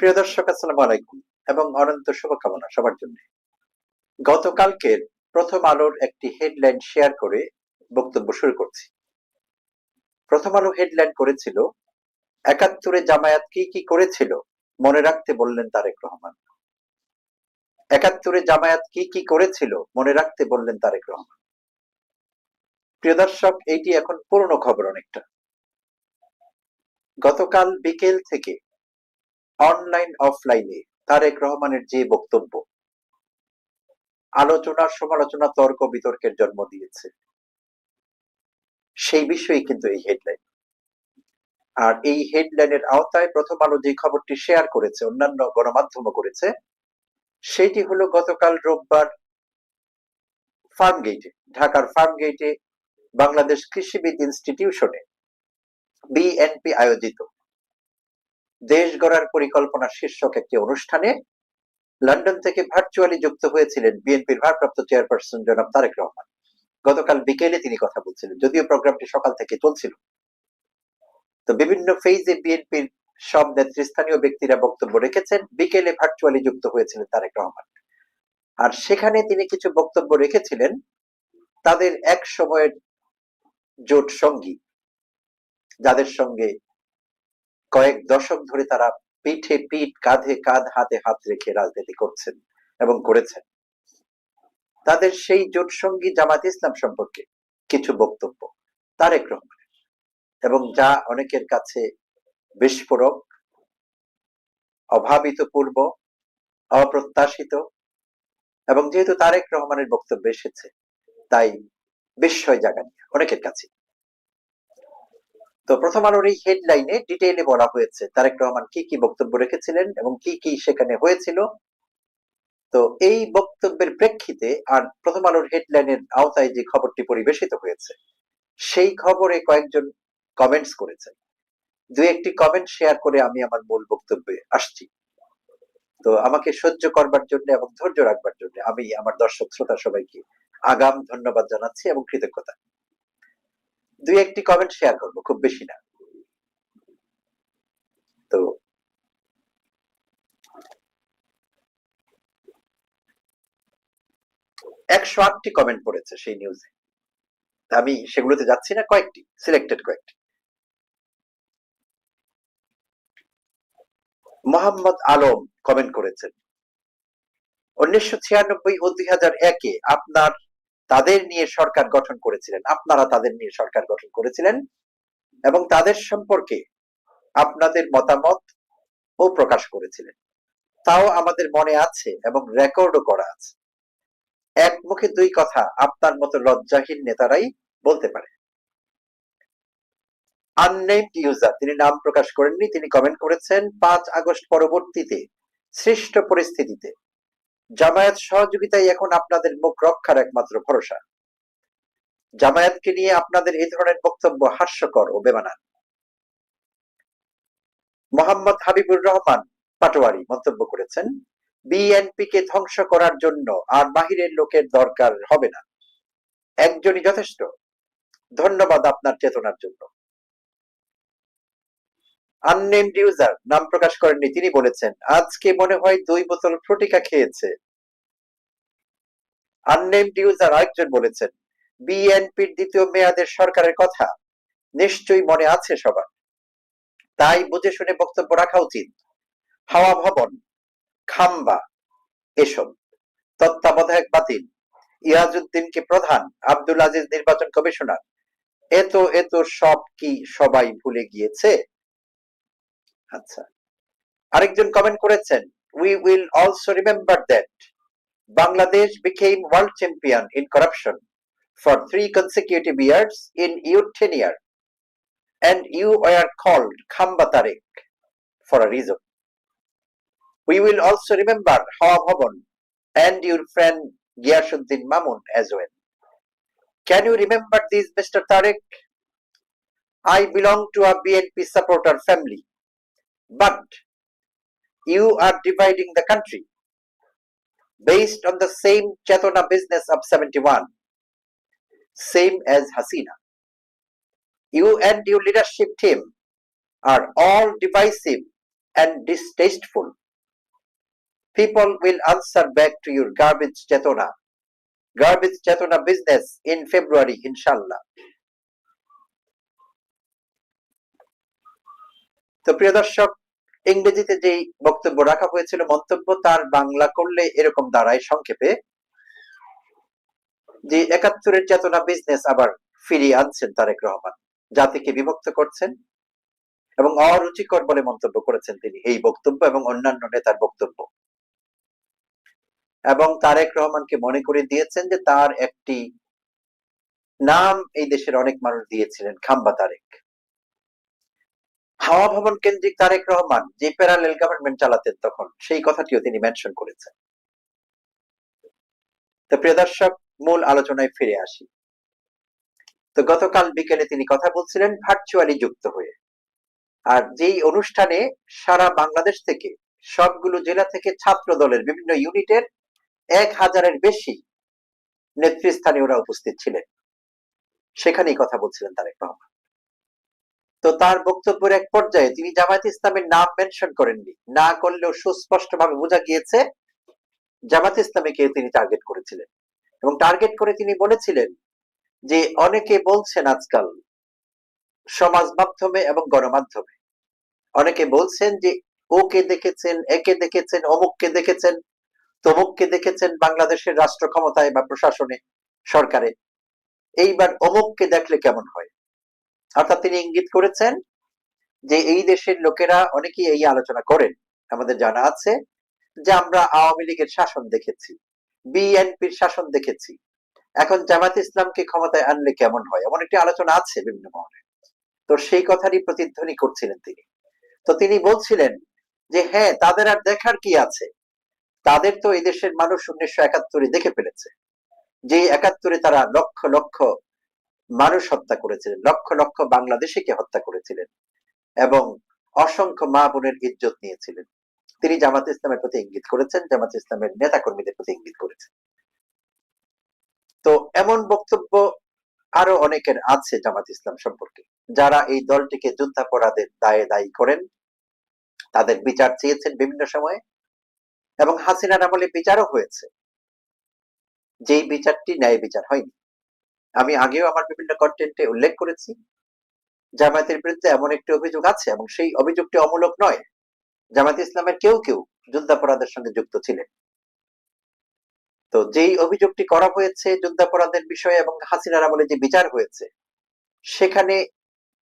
প্রিয় দর্শক, আসসালামু আলাইকুম এবং অনন্ত শুভকামনা সবার জন্য। গতকালকের প্রথম আলোর একটি হেডলাইন শেয়ার করে বক্তব্য শুরু করছি। প্রথম আলো হেডলাইন করেছিল, একাত্তরে জামায়াত কি কি করেছিল মনে রাখতে বললেন তারেক রহমান। একাত্তরে জামায়াত কি কি করেছিল মনে রাখতে বললেন তারেক রহমান। প্রিয় দর্শক, এইটি এখন পুরনো খবর অনেকটা। গতকাল বিকেল থেকে অনলাইন, অফলাইনে তারেক রহমানের যে বক্তব্য। আলোচনা সমালোচনা, তর্ক, বিতর্কের জন্ম দিয়েছে। সেই বিষয়ে কিন্তু এই হেডলাইন আর এই হেডলাইনের আওতায় প্রথম আলো যে খবরটি শেয়ার করেছে, অন্যান্য গণমাধ্যমও করেছে, সেটি হলো গতকাল রোববার ফার্ম ফার্মগেটে ঢাকার ফার্ম ফার্মগেটে বাংলাদেশ কৃষিবিদ ইনস্টিটিউশনে বিএনপি আয়োজিত। দেশ গড়ার পরিকল্পনা শীর্ষক একটি অনুষ্ঠানে লন্ডন থেকে ভার্চুয়ালি যুক্ত হয়েছিলেন বিএনপির ভারপ্রাপ্ত চেয়ারপারসন জনাব তারেক রহমান। গতকাল বিকেলে তিনি কথা বলছিলেন, যদিও প্রোগ্রামটি সকাল থেকে চলছিল। তো বিভিন্ন ফেজে বিএনপির সব নেতৃস্থানীয় ব্যক্তিরা বক্তব্য রেখেছেন, বিকেলে ভার্চুয়ালি যুক্ত হয়েছিলেন তারেক রহমান। আর সেখানে তিনি কিছু বক্তব্য রেখেছিলেন তাদের এক সময়ের জোট সঙ্গী, যাদের সঙ্গে কয়েক দশক ধরে তারা পিঠে পিঠ, কাঁধে কাঁধ, হাতে হাত রেখে রাজনীতি করছেন এবং করেছেন। তাদের সেই জোট সঙ্গী জামাত ইসলাম সম্পর্কে কিছু বক্তব্য তারেক রহমানের এবং যা অনেকের কাছে বিস্ফোরক অভাবিত পূর্ব অপ্রত্যাশিত এবং যেহেতু তারেক রহমানের বক্তব্য এসেছে, তাই বিস্ময় জাগানি অনেকের কাছে। তো প্রথম আলোর এই হেডলাইনে ডিটেইলে বলা হয়েছে, তারেক রহমান কি কি বক্তব্য রেখেছিলেন এবং কি কি সেখানে হয়েছিল? তো এই বক্তব্যের প্রেক্ষিতে আর প্রথম আলোর হেডলাইনের আওতায় যে খবরটি পরিবেশিত হয়েছে, সেই খবরে কয়েকজন কমেন্টস করেছেন। দুই একটি কমেন্ট শেয়ার করে আমি আমার মূল বক্তব্যে আসছি। তো আমাকে সহ্য করবার জন্য এবং ধৈর্য রাখবার জন্য আমি আমার দর্শক শ্রোতা সবাইকে আগাম ধন্যবাদ জানাচ্ছি এবং কৃতজ্ঞতা। দুই একটি কমেন্ট শেয়ার করব, খুব বেশি না। তো একশো আটটি কমেন্ট পড়েছে সেই নিউজে আমি সেগুলোতে যাচ্ছি না, কয়েকটি সিলেক্টেড কয়েকটি। মোহাম্মদ আলম কমেন্ট করেছেন, উনিশশো ছিয়ানব্বই ও দুই হাজার একে আপনার তাদের নিয়ে সরকার গঠন করেছিলেন, আপনারা তাদের নিয়ে সরকার গঠন করেছিলেন এবং তাদের সম্পর্কে আপনাদের মতামত ও প্রকাশ করেছিলেন। তাও আমাদের মনে আছে এবং রেকর্ডও করা আছে। এক মুখে দুই কথা আপনার মতো লজ্জাহীন নেতারাই বলতে পারে। আননেমড ইউজার তিনি নাম প্রকাশ করেননি, তিনি কমেন্ট করেছেন, পাঁচ আগস্ট পরবর্তীতে সৃষ্ট পরিস্থিতিতে। জামায়াত সহযোগিতাই এখন আপনাদের মুখ রক্ষার একমাত্র ভরসা। জামায়াতকে নিয়ে আপনাদের এই ধরনের বক্তব্য হাস্যকর ও বেমানান। মোহাম্মদ হাবিবুর রহমান পাটোয়ারি মন্তব্য করেছেন বিএনপি কে ধ্বংস করার জন্য আর বাহিরের লোকের দরকার হবে না। একজনই যথেষ্ট। ধন্যবাদ আপনার চেতনার জন্য। আননেমড ইউজার নাম প্রকাশ করেননি, তিনি বলেছেন, আজকে মনে হয় দুই বোতল ফ্রুটিকা খেয়েছে। আননেমড ইউজার আরেকজন বলেছেন বিএনপির দ্বিতীয় মেয়াদের সরকারের কথা, নিশ্চয়ই মনে আছে সবার। তাই বুঝে শুনে বক্তব্য রাখা উচিত। হাওয়া ভবন, খাম্বা, এসব। তত্ত্বাবধায়ক বাতিল। ইয়াজউদ্দিনকে প্রধান, আব্দুল আজিজ নির্বাচন কমিশনার। এত এত সব কি সবাই ভুলে গিয়েছে? আচ্ছা আরেকজন কমেন্ট করেছেন we will also remember that Bangladesh became world champion in corruption for three consecutive years in your tenure and you were called Khamba Tarek for a reason. We will also remember Hawa Bhavan and your friend Giyasuddin Mamun as well. Can you remember this, Mr. Tarek? I belong to a BNP supporter family, but you are dividing the country based on the same Chetona business of 71, same as Hasina. You and your leadership team are all divisive and distasteful. People will answer back to your garbage chetona, garbage chetona business in February, inshallah. তো প্রিয় দর্শক ইংরেজিতে যেই বক্তব্য রাখা হয়েছিল, মন্তব্য তার বাংলা করলে এরকম দাঁড়ায় সংক্ষেপে। যে একাত্তরের চেতনা বিজনেস আবার ফিরিয়ে আনছেন তারেক রহমান, জাতিকে বিভক্ত করছেন এবং অরুচিকর বলে মন্তব্য করেছেন তিনি এই বক্তব্য এবং অন্যান্য নেতার বক্তব্য। এবং তারেক রহমানকে মনে করে দিয়েছেন যে তার একটি নাম এই দেশের অনেক মানুষ দিয়েছিলেন, খাম্বা তারেক। হাওয়া ভবন কেন্দ্রিক তারেক রহমান, যে প্যারালেল গভর্নমেন্ট চালাতেন তখন, সেই কথাটিও তিনি মেনশন করেছেন। তো প্রিয় দর্শক, মূল আলোচনায় ফিরে আসি। তো গতকাল বিকেলে তিনি কথা বলছিলেন ভার্চুয়ালি যুক্ত হয়ে। আর যেই অনুষ্ঠানে সারা বাংলাদেশ থেকে সবগুলো জেলা থেকে ছাত্র দলের বিভিন্ন ইউনিটের এক হাজারের বেশি নেতৃস্থানীয়রা উপস্থিত ছিলেন। সেখানেই কথা বলছিলেন তারেক রহমান। তো তার বক্তব্যের এক পর্যায়ে তিনি জামায়াত ইসলামের নাম মেনশন করেননি। না করলেও সুস্পষ্টভাবে বোঝা গিয়েছে জামাত ইসলামীকে তিনি টার্গেট করেছিলেন। এবং টার্গেট করে তিনি বলেছিলেন যে অনেকে বলছেন আজকাল সমাজ মাধ্যমে এবং গণমাধ্যমে, অনেকে বলছেন যে ওকে দেখেছেন, একে দেখেছেন, অমুককে দেখেছেন, তমুককে দেখেছেন বাংলাদেশের রাষ্ট্র ক্ষমতায় বা প্রশাসনে, সরকারে। এইবার অমুককে দেখলে কেমন হয়? অর্থাৎ তিনি ইঙ্গিত করেছেন যে এই দেশের লোকেরা অনেকেই এই আলোচনা করেন। আমাদের জানা আছে যে আমরা আওয়ামী লীগের শাসন দেখেছি, বিএনপির শাসন দেখেছি। এখন জামাত ইসলামকে ক্ষমতায় আনলে কেমন হয়? এমন একটি আলোচনা আছে বিভিন্ন মহলে। তো সেই কথারই প্রতিধ্বনি করছিলেন তিনি। তো তিনি বলছিলেন যে হ্যাঁ তাদের আর দেখার কি আছে? তাদের তো এই দেশের মানুষ উনিশশো একাত্তরে দেখে ফেলেছে। যে একাত্তরে তারা লক্ষ লক্ষ মানুষ হত্যা করেছিলেন, লক্ষ লক্ষ বাংলাদেশিকে হত্যা করেছিলেন এবং অসংখ্য মা বোনের ইজ্জত নিয়েছিলেন। তিনি জামাত ইসলামের প্রতি ইঙ্গিত করেছেন, জামাত ইসলামের নেতা কর্মীদের প্রতি ইঙ্গিত করেছেন। তো এমন বক্তব্য আরও অনেকের আছে জামাত ইসলাম সম্পর্কে। যারা এই দলটিকে যুদ্ধাপরাধের দায়ে দায়ী করেন, তাদের বিচার চেয়েছেন বিভিন্ন সময়ে এবং হাসিনার আমলে বিচারও হয়েছে। যেই বিচারটি ন্যায় বিচার হয়নি। আমি আগেও আমার বিভিন্ন কন্টেন্টে উল্লেখ করেছি। জামায়াতের বিরুদ্ধে এমন একটি অভিযোগ আছে এবং সেই অভিযোগটি অমূলক নয়। জামায়াত ইসলামের কেউ কেউ যুদ্ধাপরাধের সঙ্গে যুক্ত ছিলেন। তো যেই অভিযোগটি করা হয়েছে যুদ্ধাপরাধের বিষয়ে এবং হাসিনার আমলে যে বিচার হয়েছে, সেখানে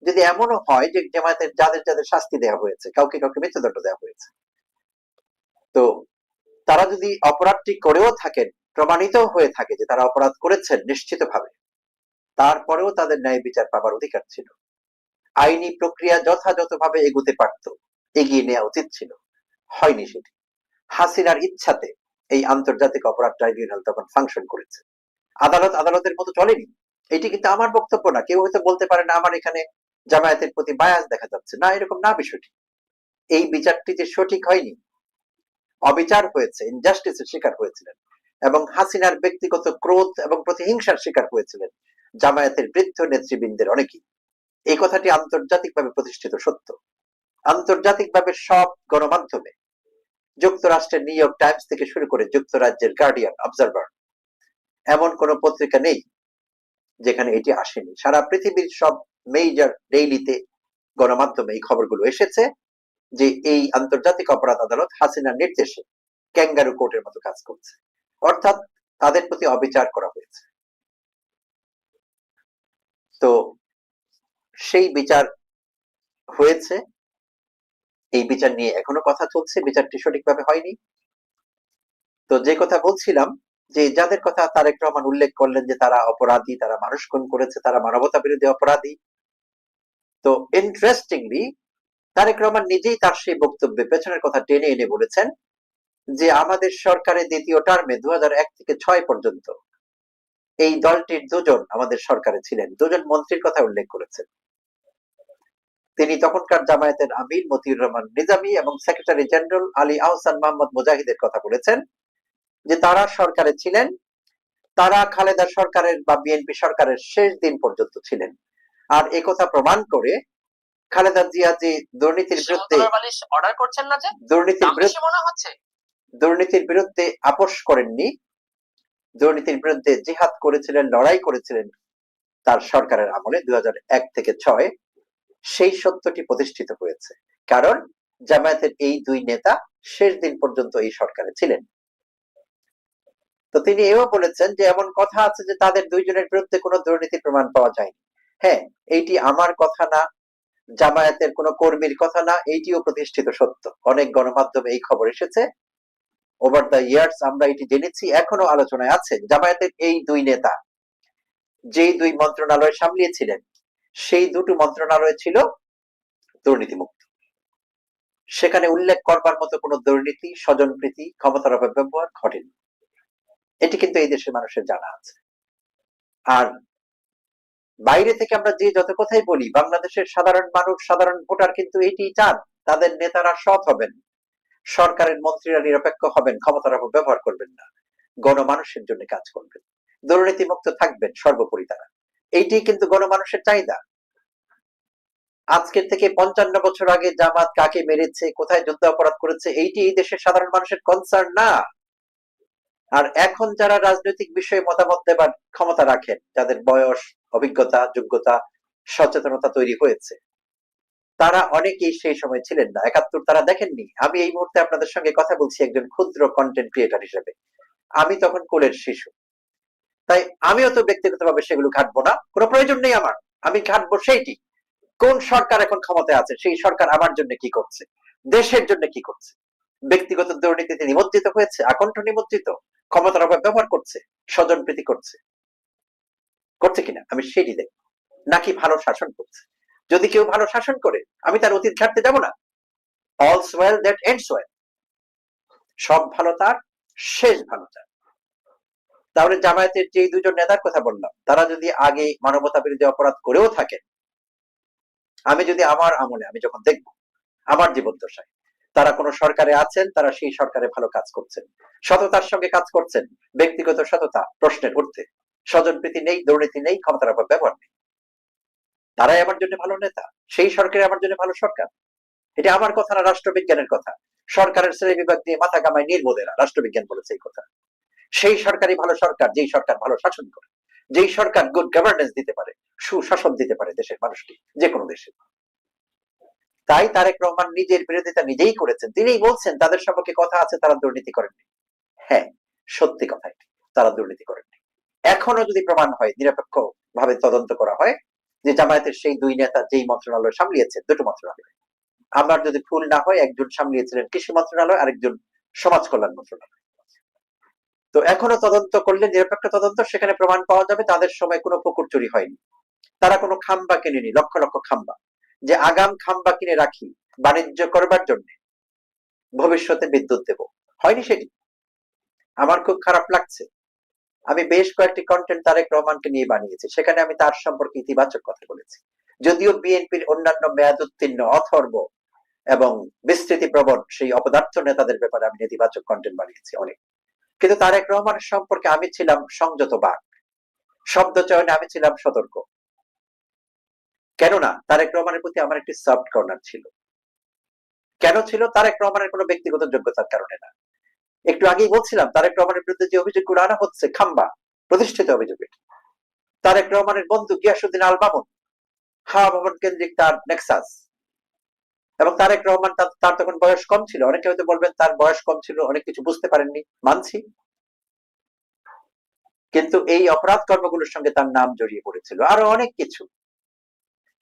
যদি এমনও হয় যে জামায়াতের যাদের যাদের শাস্তি দেওয়া হয়েছে, কাউকে কাউকে মৃত্যুদণ্ড দেওয়া হয়েছে, তো তারা যদি অপরাধটি করেও থাকেন, প্রমাণিত হয়ে থাকে যে তারা অপরাধ করেছেন নিশ্চিতভাবে তারপরেও তাদের ন্যায় বিচার পাবার অধিকার ছিল। আইনি প্রক্রিয়া যথাযথভাবে এগুতে পারত, এগিয়ে নেওয়া উচিত ছিল। হয়নি সেটি। হাসিনার ইচ্ছাতে এই আন্তর্জাতিক অপরাধ ট্রাইব্যুনাল তখন ফাংশন করেছে। আদালত আদালতের মতো চলেনি। এটি কিন্তু আমার বক্তব্য না। কেউ হয়তো বলতে পারে, না, আমার এখানে জামায়াতের প্রতি বায়াস দেখা যাচ্ছে। না, এরকম না বিষয়টি। এই বিচারটি যে সঠিক হয়নি, অবিচার হয়েছে ইনজাস্টিসের শিকার হয়েছিলেন এবং হাসিনার ব্যক্তিগত ক্রোধ এবং প্রতিহিংসার শিকার হয়েছিলেন। জামায়াতের বৃদ্ধ নেতৃবৃন্দের অনেকেই। এই কথাটি আন্তর্জাতিকভাবে প্রতিষ্ঠিত সত্য। আন্তর্জাতিকভাবে সব গণমাধ্যমে যুক্তরাষ্ট্রের নিউ ইয়র্ক টাইমস থেকে শুরু করে যুক্তরাজ্যের গার্ডিয়ান অবজারভার এমন কোন পত্রিকা নেই যেখানে এটি আসেনি। সারা পৃথিবীর সব মেজর ডেইলিতে গণমাধ্যমে এই খবরগুলো এসেছে যে এই আন্তর্জাতিক অপরাধ আদালত হাসিনার নির্দেশে ক্যাঙ্গারু কোর্টের মতো কাজ করছে। অর্থাৎ তাদের প্রতি অবিচার করা হয়েছে। তো সেই বিচার হয়েছে। এই বিচার নিয়ে এখনও কথা চলছে। বিচারটি সঠিকভাবে হয়নি। তো যে কথা বলছিলাম, যে যাদের কথা তারেক রহমান উল্লেখ করলেন যে তারা অপরাধী, তারা মানুষ খুন করেছে, তারা মানবতা বিরোধী অপরাধী, তো ইন্টারেস্টিংলি তারেক রহমান নিজেই তার সেই বক্তব্যে পেছনের কথা টেনে এনে বলেছেন যে আমাদের সরকারের দ্বিতীয় টার্মে দু হাজার এক থেকে ছয় পর্যন্ত এই দলটির দুজন আমাদের সরকারে ছিলেন। দুজন মন্ত্রীর কথা উল্লেখ করেছেন। তিনি তখনকার জামায়াতের আমির মতিউর রহমান নিজামী এবং সেক্রেটারি জেনারেল আলী আহসান মোহাম্মদ মুজাহিদের কথা বলেছেন যে তারা সরকারে ছিলেন। তারা খালেদা সরকারের বা বিএনপি সরকারের শেষ দিন পর্যন্ত ছিলেন। আর একথা প্রমাণ করে খালেদা জিয়া যে দুর্নীতির বিরুদ্ধে দুর্নীতির বিরুদ্ধে দুর্নীতির বিরুদ্ধে আপোষ করেননি। দুর্নীতির বিরুদ্ধে জিহাদ করেছিলেন, লড়াই করেছিলেন তার সরকারের আমলে দুই থেকে ছয়, সেই সত্যটি প্রতিষ্ঠিত হয়েছে। কারণ জামায়াতের এই দুই নেতা শেষ দিন পর্যন্ত এই সরকারে ছিলেন। তো তিনি এও বলেছেন যে, এমন কথা আছে যে, তাদের দুইজনের বিরুদ্ধে কোনো দুর্নীতি প্রমাণ পাওয়া যায়নি। হ্যাঁ এইটি আমার কথা না, জামায়াতের কোনো কর্মীর কথা না, এইটিও প্রতিষ্ঠিত সত্য। অনেক গণমাধ্যমে এই খবর এসেছে। ওভার দ্য ইয়ার্স আমরা এটি জেনেছি, এখনও আলোচনায় আছে। জামায়াতের এই দুই নেতা যেই দুই মন্ত্রণালয় সামলিয়েছিলেন, সেই দুটো মন্ত্রণালয় ছিল দুর্নীতিমুক্ত। সেখানে উল্লেখ করবার মতো কোনো দুর্নীতি, স্বজনপ্রীতি, ক্ষমতার অপব্যবহার ঘটেনি। এটি কিন্তু এই দেশের মানুষের জানা আছে। আর বাইরে থেকে আমরা যে যত কথাই বলি, বাংলাদেশের সাধারণ মানুষ, সাধারণ ভোটার কিন্তু এটি চান, তাদের নেতারা সৎ হবেন। সরকারের মন্ত্রীরা নিরপেক্ষ হবেন, ক্ষমতার অপব্যবহার করবেন না। গণমানুষের জন্য কাজ করবেন। দুর্নীতিমুক্ত থাকবেন সর্বোপরি তারা। এইটি কিন্তু গণমানুষের চাহিদা। আজকের থেকে পঞ্চান্ন বছর আগে জামাত কাকে মেরেছে, কোথায় যুদ্ধ অপরাধ করেছে, এইটি এই দেশের সাধারণ মানুষের কনসার্ন না। আর এখন যারা রাজনৈতিক বিষয়ে মতামত দেবার ক্ষমতা রাখেন, যাদের বয়স, অভিজ্ঞতা, যোগ্যতা, সচেতনতা তৈরি হয়েছে তারা অনেকেই সেই সময় ছিলেন না। একাত্তর তারা দেখেননি। আমি এই মুহূর্তে আপনাদের সঙ্গে কথা বলছি একজন ক্ষুদ্র কন্টেন্ট ক্রিয়েটর হিসেবে। আমি তখন কোলের শিশু। তাই আমিও তো ব্যক্তিগতভাবে সেগুলো ঘাটবো না। কোনো প্রয়োজন নেই আমার। আমি ঘাটবো সেইটি। কোন সরকার এখন ক্ষমতায় আছে? সেই সরকার আমার জন্য কি করছে? দেশের জন্য কি করছে? ব্যক্তিগত দুর্নীতিতে নিমজ্জিত হয়েছে? আকণ্ঠ নিমজ্জিত? ক্ষমতার অভাব ব্যবহার করছে? স্বজন প্রীতি করছে? করছে কিনা? আমি সেটি দেখব। নাকি ভালো শাসন করছে? যদি কেউ ভালো শাসন করে, আমি তার অতীত ঘাটতে যাব না। All's well that ends well সব ভালো তার, শেষ ভালো তার। তাহলে জামায়াতের যে দুজন নেতার কথা বললাম, তারা যদি আগে মানবতা বিরোধী অপরাধ করেও থাকেন, আমি যদি আমার আমলে, আমি যখন দেখব, আমার জীবন জীবদ্দশায়, তারা কোন সরকারে আছেন, তারা সেই সরকারে ভালো কাজ করছেন, সততার সঙ্গে কাজ করছেন, ব্যক্তিগত সততা প্রশ্নের ঊর্ধ্বে স্বজনপ্রীতি নেই, দুর্নীতি নেই, ক্ষমতার অভাব ব্যবহার নেই। তারাই আমার জন্য ভালো নেতা, সেই সরকারে আমার জন্য ভালো সরকার। এটা আমার কথা না, রাষ্ট্রবিজ্ঞানের কথা। সরকারের শ্রেণি বিভাগ দিয়ে মাথা কামায় নির্বোধেরা রাষ্ট্রবিজ্ঞান বলেছে এই কথা। সেই সরকারই ভালো সরকার, যেই সরকার ভালো শাসন করে। যেই সরকার গুড গভর্নেন্স দিতে পারে, সুশাসন দিতে পারে দেশের মানুষকে, যে কোনো দেশে। তাই তারেক রহমান নিজের বিরোধিতা নিজেই করেছেন। তিনিই বলছেন, তাদের সম্পর্কে কথা আছে, তারা দুর্নীতি করেননি। হ্যাঁ সত্যি কথা তারা দুর্নীতি করেননি। এখনও যদি প্রমাণ হয় নিরপেক্ষ ভাবে তদন্ত করা হয় যে জামায়াতের সেই দুই নেতা যেই মন্ত্রণালয় সামলিয়েছে, দুটো মন্ত্রণালয়। আমার যদি ভুল না হয়, একজন সামলিয়েছিলেন কৃষি মন্ত্রণালয়, আরেকজন সমাজ কল্যাণ মন্ত্রণালয়। তো এখনও তদন্ত করলে, নিরপেক্ষ তদন্ত, সেখানে প্রমাণ পাওয়া যাবে, তাদের সময় কোনো পুকুর চুরি হয়নি। তারা কোনো খাম্বা কিনেনি, লক্ষ লক্ষ খাম্বা। যে আগাম খাম্বা কিনে রাখি, বাণিজ্য করবার জন্য, ভবিষ্যতে বিদ্যুৎ দেব। হয়নি সেটি। আমার খুব খারাপ লাগছে। আমি বেশ কয়েকটি কন্টেন্ট তারেক রহমানকে নিয়ে বানিয়েছি। সেখানে আমি তার সম্পর্কে ইতিবাচক কথা বলেছি। যদিও বিএনপির অন্যান্য মেয়াদ উত্তীর্ণ অথর্ব এবং বিস্তৃতি প্রবণ সেই অপদার্থ নেতাদের ব্যাপারে আমি নেতিবাচক কন্টেন্ট বানিয়েছি অনেক। কিন্তু তারেক রহমানের সম্পর্কে আমি ছিলাম সংযত বাক শব্দ চয়নে আমি ছিলাম সতর্ক। কেননা তারেক রহমানের প্রতি আমার একটি সফট কর্নার ছিল। কেন ছিল? তারেক রহমানের কোনো ব্যক্তিগত যোগ্যতার কারণে না। একটু আগেই বলছিলাম, তারেক রহমানের বিরুদ্ধে যে অভিযোগগুলো আনা হচ্ছে, খাম্বা, প্রতিষ্ঠিত অভিযোগ। তারেক রহমানের বন্ধু গিয়াসুদ্দিন আল মামুন হাওয়া ভবন কেন্দ্রিক তার নেক্সাস। এবং তারেক রহমান তার তখন বয়স কম ছিল, অনেকে হয়তো বলবেন তার বয়স কম ছিল, অনেক কিছু বুঝতে পারেননি, মানছি। কিন্তু এই অপরাধ কর্মগুলোর সঙ্গে তার নাম জড়িয়ে পড়েছিল, আরও অনেক কিছু।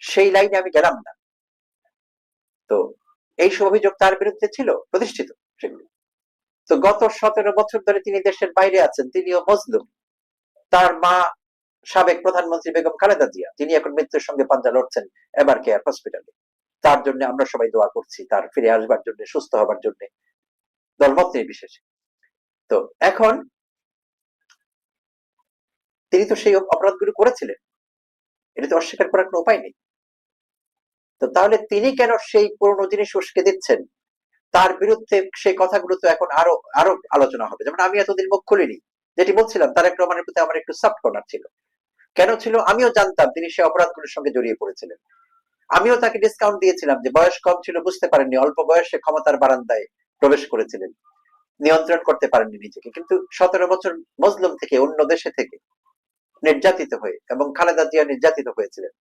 সেই লাইনে আমি গেলাম না। তো এই সব অভিযোগ তার বিরুদ্ধে ছিল, প্রতিষ্ঠিত সেগুলো। তো গত সতেরো বছর ধরে তিনি দেশের বাইরে আছেন, তিনিও মজলুম তার মা সাবেক প্রধানমন্ত্রী বেগম খালেদা জিয়া, তিনি এখন মৃত্যুর সঙ্গে পাঞ্জা লড়ছেন এবার কেয়ার হসপিটালে তার জন্য আমরা সবাই দোয়া করছি, তার ফিরে আসবার জন্য, সুস্থ হবার জন্য। দলমত নির্বিশেষে তো এখন তিনি তো সেই অপরাধগুলো করেছিলেন। এটা তো অস্বীকার করার কোনো উপায় নেই। তো তাহলে তিনি কেন সেই পুরনো জিনিস উস্কে দিচ্ছেন? তার বিরুদ্ধে সেই কথাগুলো তো এখন আরও আরও আলোচনা হবে। যেমন আমি এতদিন মুখ খুলিনি, যেটি বলছিলাম, তারেক রহমানের প্রতি আমার একটু সফট কর্নার ছিল। কেন ছিল? আমিও জানতাম তিনি সেই অপরাধগুলোর সঙ্গে জড়িয়ে পড়েছিলেন। আমিও তাকে ডিসকাউন্ট দিয়েছিলাম যে বয়স কম ছিল, বুঝতে পারেননি, অল্প বয়সে ক্ষমতার বারান্দায় প্রবেশ করেছিলেন। নিয়ন্ত্রণ করতে পারেননি নিজেকে। কিন্তু সতেরো বছর মজলুম থেকে, অন্য দেশে থেকে নির্যাতিত হয়ে এবং খালেদা জিয়া নির্যাতিত হয়েছিলেন।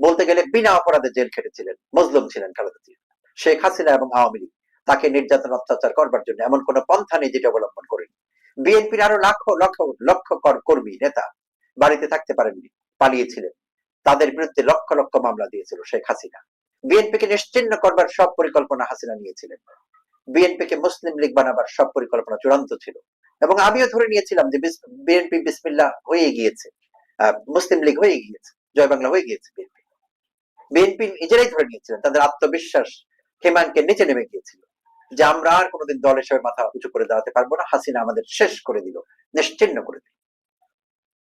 বলতে গেলে বিনা অপরাধে জেল খেটেছিলেন, মজলুম ছিলেন খালেদা জিয়া। শেখ হাসিনা এবং আওয়ামী লীগ। তাকে নির্যাতন, অত্যাচার করবার জন্য। এমন কোন পন্থা নেই যেটা অবলম্বন করেন। বিএনপির আরও লাখ, লক্ষ লক্ষ কর্মী, নেতা বাড়িতে থাকতে পারেননি, পালিয়েছিলেন। তাদের বিরুদ্ধে লক্ষ লক্ষ মামলা দিয়েছিল শেখ হাসিনা। বিএনপিকে নিশ্চিন্ন করবার সব পরিকল্পনা হাসিনা নিয়েছিলেন। বিএনপিকে মুসলিম লীগ বানাবার সব পরিকল্পনা চূড়ান্ত ছিল। এবং আমিও ধরে নিয়েছিলাম যে বিএনপি বিসমিল্লা হয়ে গিয়েছে। মুসলিম লীগ হয়ে গিয়েছে, জয় বাংলা হয়ে গিয়েছে বিএনপি। বিএনপি নিজেরাই ধরে নিয়েছিলেন, তাদের আত্মবিশ্বাস হেমানকে নিচে নেমে গিয়েছিল। যে আমরা আর কোনোদিন দল হিসেবে মাথা উঁচু করে দাঁড়াতে পারব না। হাসিনা আমাদের শেষ করে দিল, নিশ্চিন্ন করে দিল।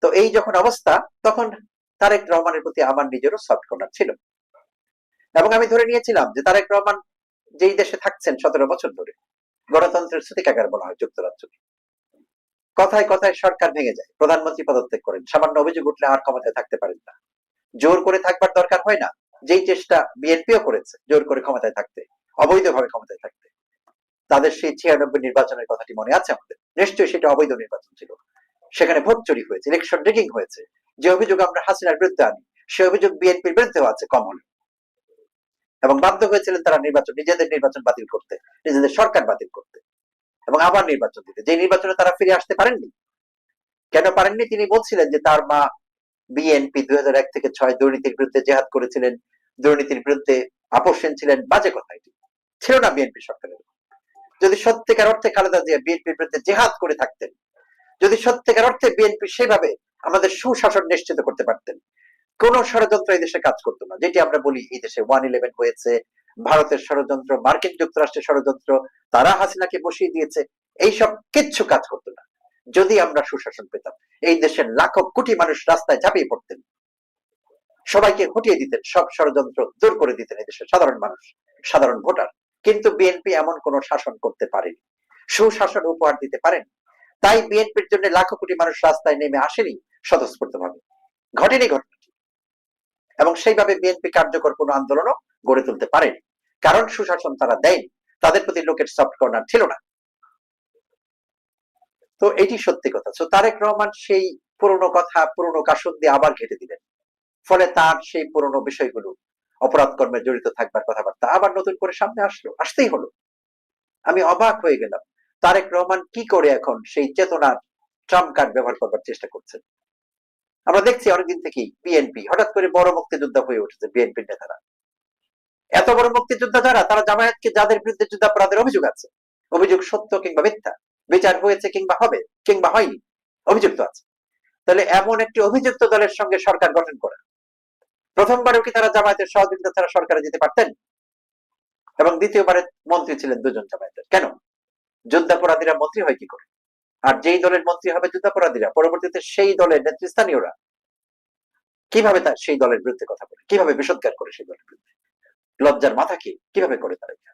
তো এই যখন অবস্থা, তখন তারেক রহমানের প্রতি আমার নিজেরও সফট কর্নার ছিল। এবং আমি ধরে নিয়েছিলাম যে তারেক রহমান যেই দেশে থাকছেন সতেরো বছর ধরে, গণতন্ত্রের সূতিকাগার বলা হয় যুক্তরাজ্যকে কথায় কথায় সরকার ভেঙে যায়, প্রধানমন্ত্রী পদত্যাগ করেন, সামান্য অভিযোগ উঠলে আর ক্ষমতায় থাকতে পারেন না। জোর করে থাকবার দরকার হয় না, যেই চেষ্টা বিএনপিও করেছে, জোর করে ক্ষমতায় থাকতে, অবৈধভাবে ক্ষমতায় থাকতে। তাদের সেই ছিয়ানব্বই নির্বাচনের কথাটি মনে আছে আমাদের? নিশ্চয়ই সেটা অবৈধ নির্বাচন ছিল। সেখানে ভোট চুরি হয়েছে ইলেকশন রিগিং হয়েছে। যে অভিযোগ আমরা হাসিনার বিরুদ্ধে আনি, সে অভিযোগ বিএনপির বিরুদ্ধেও আছে কম হলে এবং বাধ্য হয়েছিলেন তারা নির্বাচন, নিজেদের নির্বাচন বাতিল করতে, নিজেদের সরকার বাতিল করতে। এবং আবার নির্বাচন দিতে। যে নির্বাচনে তারা ফিরে আসতে পারেননি? কেন পারেননি? তিনি বলছিলেন যে তার মা বিএনপি দুই হাজার এক থেকে ছয় দুর্নীতির বিরুদ্ধে জেহাদ করেছিলেন। দুর্নীতির বিরুদ্ধে আপোষহীন ছিলেন বাজে কথা এটি। ছিল না বিএনপি সরকারের। যদি সত্যিকার অর্থে খালেদা জিয়া বিএনপির বিরুদ্ধে জেহাদ করে থাকতেন, যদি সত্যিকার অর্থে বিএনপি সেভাবে আমাদের সুশাসন নিশ্চিত করতে পারতেন, কোন ষড়যন্ত্র এই দেশে কাজ করতো না। যেটি আমরা বলি, এই দেশে ওয়ান ইলেভেন হয়েছে, ভারতের ষড়যন্ত্র, মার্কিন যুক্তরাষ্ট্রের ষড়যন্ত্র, তারা হাসিনাকে বসিয়ে দিয়েছে, এইসব কিচ্ছু কাজ করতো না। যদি আমরা সুশাসন পেতাম, এই দেশের লাখো কোটি মানুষ রাস্তায় ঝাঁপিয়ে পড়তেন, সবাইকে হটিয়ে দিতেন, সব ষড়যন্ত্র দূর করে দিতেন এই দেশের সাধারণ মানুষ, সাধারণ ভোটার। কিন্তু বিএনপি এমন কোন শাসন করতে পারেনি। সুশাসন উপহার দিতে পারেন। তাই বিএনপির জন্য লাখো কোটি মানুষ রাস্তায় নেমে আসেনি স্বতঃস্ফূর্ত ভাবে ঘটেনি ঘটনাটি। এবং সেইভাবে বিএনপি কার্যকর কোনো আন্দোলনও গড়ে তুলতে পারেনি। কারণ সুশাসন তারা দেয়নি। তাদের প্রতি লোকের সফট কর্নার ছিল না। তো এটি সত্যি কথা। তো তারেক রহমান সেই পুরনো কথা, পুরনো কাসন দিয়ে আবার ঘেটে দিলেন। ফলে তার সেই পুরনো বিষয়গুলো অপরাধ কর্মে জড়িত থাকবার কথাবার্তা আবার নতুন করে সামনে আসলো, আসতেই হলো। আমি অবাক হয়ে গেলাম, তারেক রহমান কি করে এখন সেই চেতনার ট্রাম্প কার্ড ব্যবহার করবার চেষ্টা করছেন? আমরা দেখছি অনেকদিন থেকেই বিএনপি হঠাৎ করে বড় মুক্তিযোদ্ধা হয়ে উঠেছে বিএনপির নেতারা। এত বড় মুক্তিযোদ্ধা যারা, তারা জামায়াতকে যাদের বিরুদ্ধে যুদ্ধাপরাধের অভিযোগ আছে, অভিযোগ সত্য কিংবা মিথ্যা, বিচার হয়েছে কিংবা হবে, কিংবা হয়নি, অভিযুক্ত আছে। তাহলে এমন একটি অভিযুক্ত দলের সঙ্গে সরকার গঠন করা প্রথমবারেও কি তারা জামায়াতের সহযোগিতা ছাড়া সরকারে যেতে পারতেন? এবং দ্বিতীয়বারে মন্ত্রী ছিলেন দুজন জামায়াতের। কেন? যুদ্ধাপরাধীরা মন্ত্রী হয় কি করে? আর যেই দলের মন্ত্রী হবে যুদ্ধাপরাধীরা, পরবর্তীতে সেই দলের নেতৃস্থানীয়রা কীভাবে তার সেই দলের বিরুদ্ধে কথা বলে? কীভাবে বিষোদ্গার করে সেই দলের বিরুদ্ধে? লজ্জার মাথা কি? কীভাবে করে তারা?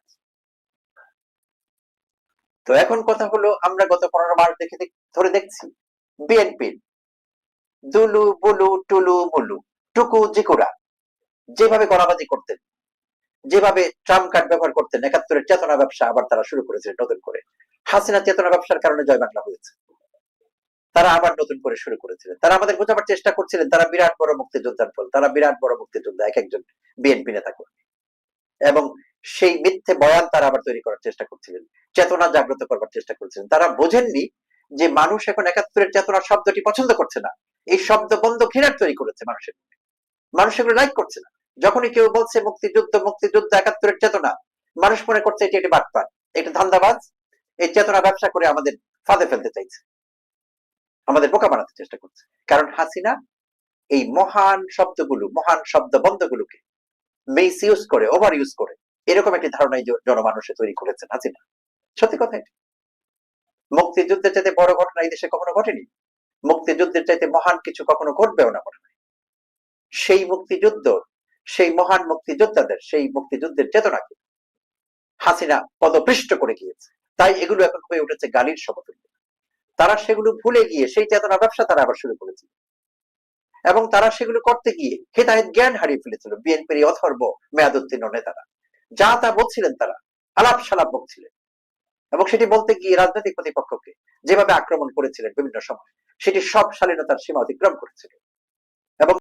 তো এখন কথা হলো, আমরা গত পনেরো মাস দেখ- ধরে দেখছি, বিএনপির দুলু, বুলু, টুলু, মুলু টুকু জিকুরা যেভাবে গণাবাজি করতেন, যেভাবে ট্রাম্প কার্ড ব্যবহার করতেন, একাত্তরের চেতনা ব্যবসা আবার তারা শুরু করেছিলেন নতুন করে। হাসিনা চেতনা ব্যবসার কারণে জয় বাংলা হয়েছে। তারা আবার নতুন করে শুরু করেছিলেন। তারা আমাদের বোঝাবার চেষ্টা করছিলেন, তারা বিরাট বড় মুক্তিযোদ্ধার ফল, তারা বিরাট বড় মুক্তিযোদ্ধা, এক একজন বিএনপি নেতা কর্মী। এবং সেই মিথ্যে বয়ান তারা আবার তৈরি করার চেষ্টা করছিলেন, চেতনা জাগ্রত করবার চেষ্টা করছিলেন। তারা বোঝেননি যে মানুষ এখন একাত্তরের চেতনা শব্দটি পছন্দ করছে না। এই শব্দ বন্ধ ঘৃণার তৈরি করেছে মানুষের। মনে। মানুষ এগুলো লাইক করছে না। যখনই কেউ বলছে মুক্তিযুদ্ধ মুক্তিযুদ্ধ একাত্তরের চেতনা, মানুষ মনে করছে এটি একটি বাটপার। এটা ধান্দাবাজ। এই চেতনা ব্যবসা করে আমাদের ফাঁদে ফেলতে চাইছে। আমাদের বোকা বানাতে চেষ্টা করছে। কারণ হাসিনা এই মহান শব্দগুলো, মহান শব্দ বন্ধগুলোকে মিস ইউজ করে ওভার ইউজ করে, এরকম একটি ধারণা এই জ- জনমানুষে তৈরি করেছেন হাসিনা। সত্যি কথা এটি। মুক্তিযুদ্ধের চাইতে বড় ঘটনা এই দেশে কখনো ঘটেনি। মুক্তিযুদ্ধের চাইতে মহান কিছু কখনো ঘটবেও না মনে সেই মুক্তিযুদ্ধ, সেই মহান মুক্তিযোদ্ধাদের, সেই মুক্তিযুদ্ধের চেতনাকে হাসিনা পদপৃষ্ট করে গিয়েছে। তাই এগুলো এখন হয়ে উঠেছে গালির সমতুল্য। তারা সেগুলো ভুলে গিয়ে, সেই চেতনা ব্যবসা তারা আবার শুরু করেছে। এবং তারা সেগুলো করতে গিয়ে হেদায়ত জ্ঞান হারিয়ে ফেলেছিল বিএনপির অথর্ব মেয়াদ উত্তীর্ণ নেতারা। যা তা বলছিলেন তারা আলাপ সালাপ বলছিলেন। এবং সেটি বলতে গিয়ে রাজনৈতিক প্রতিপক্ষকে যেভাবে আক্রমণ করেছিলেন বিভিন্ন সময়, সেটি সব শালীনতার সীমা অতিক্রম করেছিল।